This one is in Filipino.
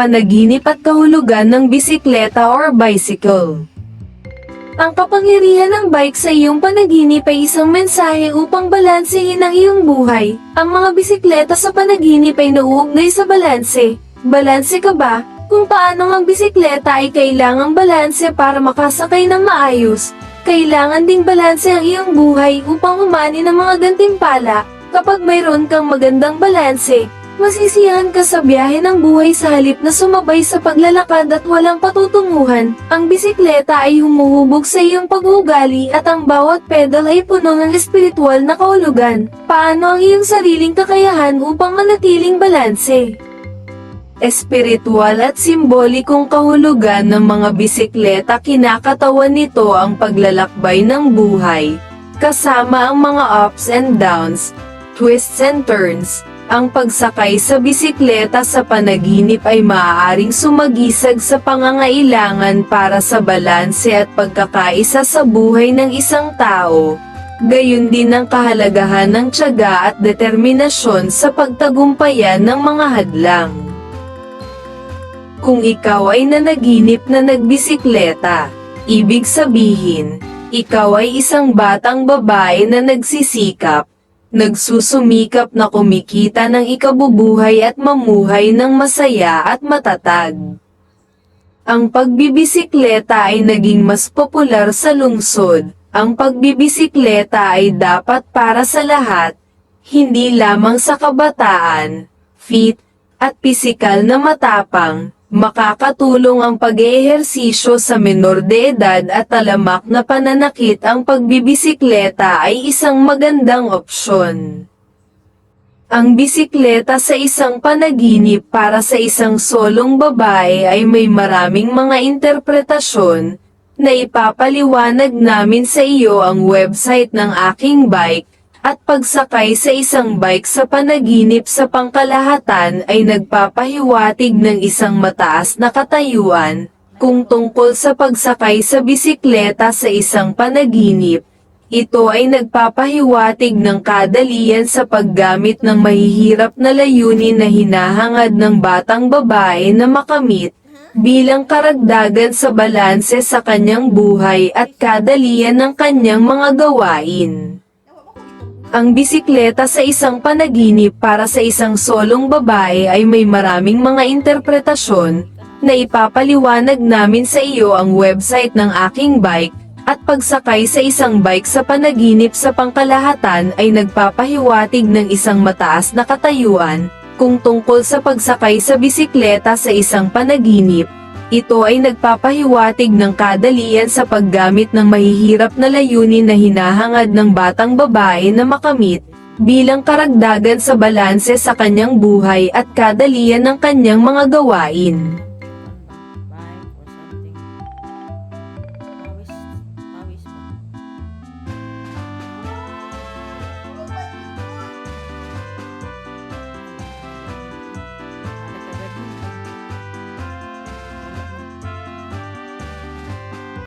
panaginip at kahulugan ng bisikleta or bicycle. Ang kapangyarihan ng bike sa iyong panaginip ay isang mensahe upang balansehin ang iyong buhay. Ang mga bisikleta sa panaginip ay nauugnay sa balanse. Balanse ka ba? Kung paano ang bisikleta ay kailangang balanse para makasakay ng maayos. Kailangan ding balanse ang iyong buhay upang umani ng mga gantimpala. Kapag mayroon kang magandang balanse, Masisiyahan ka sa biyahe ng buhay sa halip na sumabay sa paglalakad at walang patutunguhan. Ang bisikleta ay humuhubog sa iyong pag-uugali at ang bawat pedal ay puno ng espiritual na kahulugan. Paano ang iyong sariling kakayahan upang manatiling balanse? Espiritual at simbolikong kahulugan ng mga bisikleta kinakatawan nito ang paglalakbay ng buhay, kasama ang mga ups and downs, twists and turns, ang pagsakay sa bisikleta sa panaginip ay maaaring sumagisag sa pangangailangan para sa balanse at pagkakaisa sa buhay ng isang tao. Gayun din ang kahalagahan ng tiyaga at determinasyon sa pagtagumpayan ng mga hadlang. Kung ikaw ay nanaginip na nagbisikleta, ibig sabihin, ikaw ay isang batang babae na nagsisikap, nagsusumikap na kumikita ng ikabubuhay at mamuhay ng masaya at matatag. Ang pagbibisikleta ay naging mas popular sa lungsod. Ang pagbibisikleta ay dapat para sa lahat, hindi lamang sa kabataan, fit, at pisikal na matapang. Makakatulong ang pag-eehersisyo sa menor de edad at talamak na pananakit ang pagbibisikleta ay isang magandang opsyon. Ang bisikleta sa isang panaginip para sa isang solong babae ay may maraming mga interpretasyon na ipapaliwanag namin sa iyo ang website ng aking bike at pagsakay sa isang bike sa panaginip sa pangkalahatan ay nagpapahiwatig ng isang mataas na katayuan, kung tungkol sa pagsakay sa bisikleta sa isang panaginip. Ito ay nagpapahiwatig ng kadalian sa paggamit ng mahihirap na layunin na hinahangad ng batang babae na makamit, bilang karagdagan sa balanse sa kanyang buhay at kadalian ng kanyang mga gawain. Ang bisikleta sa isang panaginip para sa isang solong babae ay may maraming mga interpretasyon, na ipapaliwanag namin sa iyo ang website ng aking bike, at pagsakay sa isang bike sa panaginip sa pangkalahatan ay nagpapahiwatig ng isang mataas na katayuan, kung tungkol sa pagsakay sa bisikleta sa isang panaginip, ito ay nagpapahiwatig ng kadalian sa paggamit ng mahihirap na layunin na hinahangad ng batang babae na makamit, bilang karagdagan sa balanse sa kanyang buhay at kadalian ng kanyang mga gawain.